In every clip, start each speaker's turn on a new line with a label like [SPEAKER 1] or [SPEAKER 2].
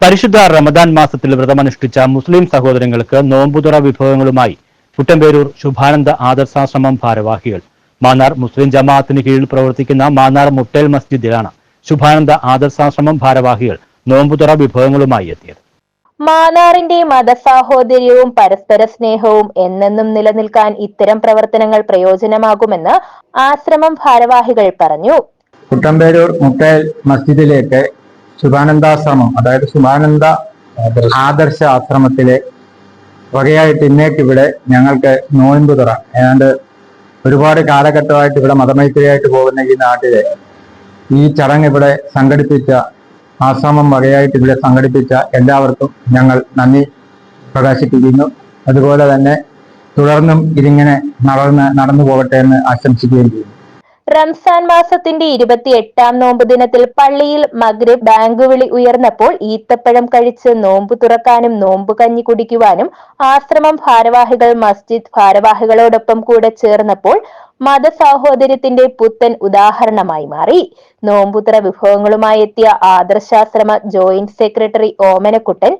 [SPEAKER 1] പരിശുദ്ധ റമദാൻ മാസത്തിൽ വ്രതമനുഷ്ഠിച്ച മുസ്ലിം സഹോദരങ്ങൾക്ക് നോമ്പുതുറ വിഭവങ്ങളുമായി കുട്ടമ്പേരൂർ ശുഭാനന്ദ ആദർശാശ്രമം ഭാരവാഹികൾ. മാന്നാർ മുസ്ലിം ജമാഅത്തിന് കീഴിൽ പ്രവർത്തിക്കുന്ന മാന്നാർ മുട്ടേൽ മസ്ജിദിലാണ് ശുഭാനന്ദ ആദർശാശ്രമം ഭാരവാഹികൾ നോമ്പുതുറ വിഭവങ്ങളുമായി എത്തിയത്.
[SPEAKER 2] മാന്നാറിന്റെ മതസാഹോദര്യവും പരസ്പര സ്നേഹവും എന്നെന്നും നിലനിൽക്കാൻ ഇത്തരം പ്രവർത്തനങ്ങൾ പ്രയോജനമാകുമെന്ന് ആശ്രമം ഭാരവാഹികൾ പറഞ്ഞു.
[SPEAKER 3] കുട്ടമ്പേരൂർ മുട്ടേൽ മസ്ജിദിലേക്ക് ശുഭാനന്ദാശ്രമം അതായത് ശുഭാനന്ദ ആദർശ ആശ്രമത്തിലെ വകയായിട്ട് ഇന്നേക്ക് ഇവിടെ ഞങ്ങൾക്ക് നോയമ്പ് തുറ. ഏതാണ്ട് ഒരുപാട് കാലഘട്ടമായിട്ട് ഇവിടെ മതമൈത്രിയായിട്ട് പോകുന്ന ഈ നാട്ടിലെ ഈ ചടങ്ങ് ഇവിടെ സംഘടിപ്പിച്ച ആശ്രമം വകയായിട്ട് ഇവിടെ സംഘടിപ്പിച്ച എല്ലാവർക്കും ഞങ്ങൾ നന്ദി പ്രകാശിപ്പിക്കുന്നു. അതുപോലെ തന്നെ തുടർന്നും ഇതിങ്ങനെ നടന്ന് നടന്നു പോകട്ടെ എന്ന് ആശംസിക്കുകയും ചെയ്യുന്നു.
[SPEAKER 2] റംസാൻ മാസത്തിന്റെ ഇരുപത്തി എട്ടാം നോമ്പ് ദിനത്തിൽ പള്ളിയിൽ മഗ്രിബ് ബാങ്ക് വിളി ഉയർന്നപ്പോൾ ഈത്തപ്പഴം കഴിച്ച് നോമ്പ് തുറക്കാനും നോമ്പ് കഞ്ഞി കുടിക്കുവാനും ആശ്രമം ഭാരവാഹികൾ മസ്ജിദ് ഭാരവാഹികളോടൊപ്പം കൂടെ ചേർന്നപ്പോൾ മതസാഹോദര്യത്തിന്റെ പുത്തൻ ഉദാഹരണമായി മാറി. നോമ്പുത്ര വിഭവങ്ങളുമായി എത്തിയ ആദർശാശ്രമ ജോയിന്റ് സെക്രട്ടറി ഓമനക്കുട്ടൻ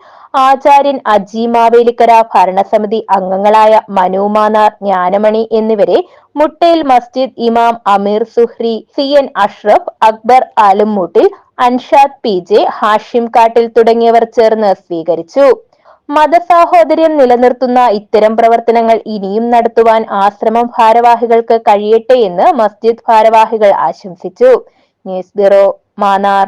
[SPEAKER 2] ആചാര്യൻ അജി മാവേലിക്കര ഭരണസമിതി അംഗങ്ങളായ മനുമാനാർ ജ്ഞാനമണി എന്നിവരെ മുട്ടേൽ മസ്ജിദ് ഇമാം Ameer Suhri C N Ashraf Akbar Alummoottil Anshad P J Hashim Kattil തുടങ്ങിയവർ ചേർന്ന് സ്വീകരിച്ചു. മതസാഹോദര്യം നിലനിർത്തുന്ന ഇത്തരം പ്രവർത്തനങ്ങൾ ഇനിയും നടത്തുവാൻ ആശ്രമം ഭാരവാഹികൾക്ക് കഴിയട്ടെ എന്ന് മസ്ജിദ് ഭാരവാഹികൾ ആശംസിച്ചു. News bureau Mannar.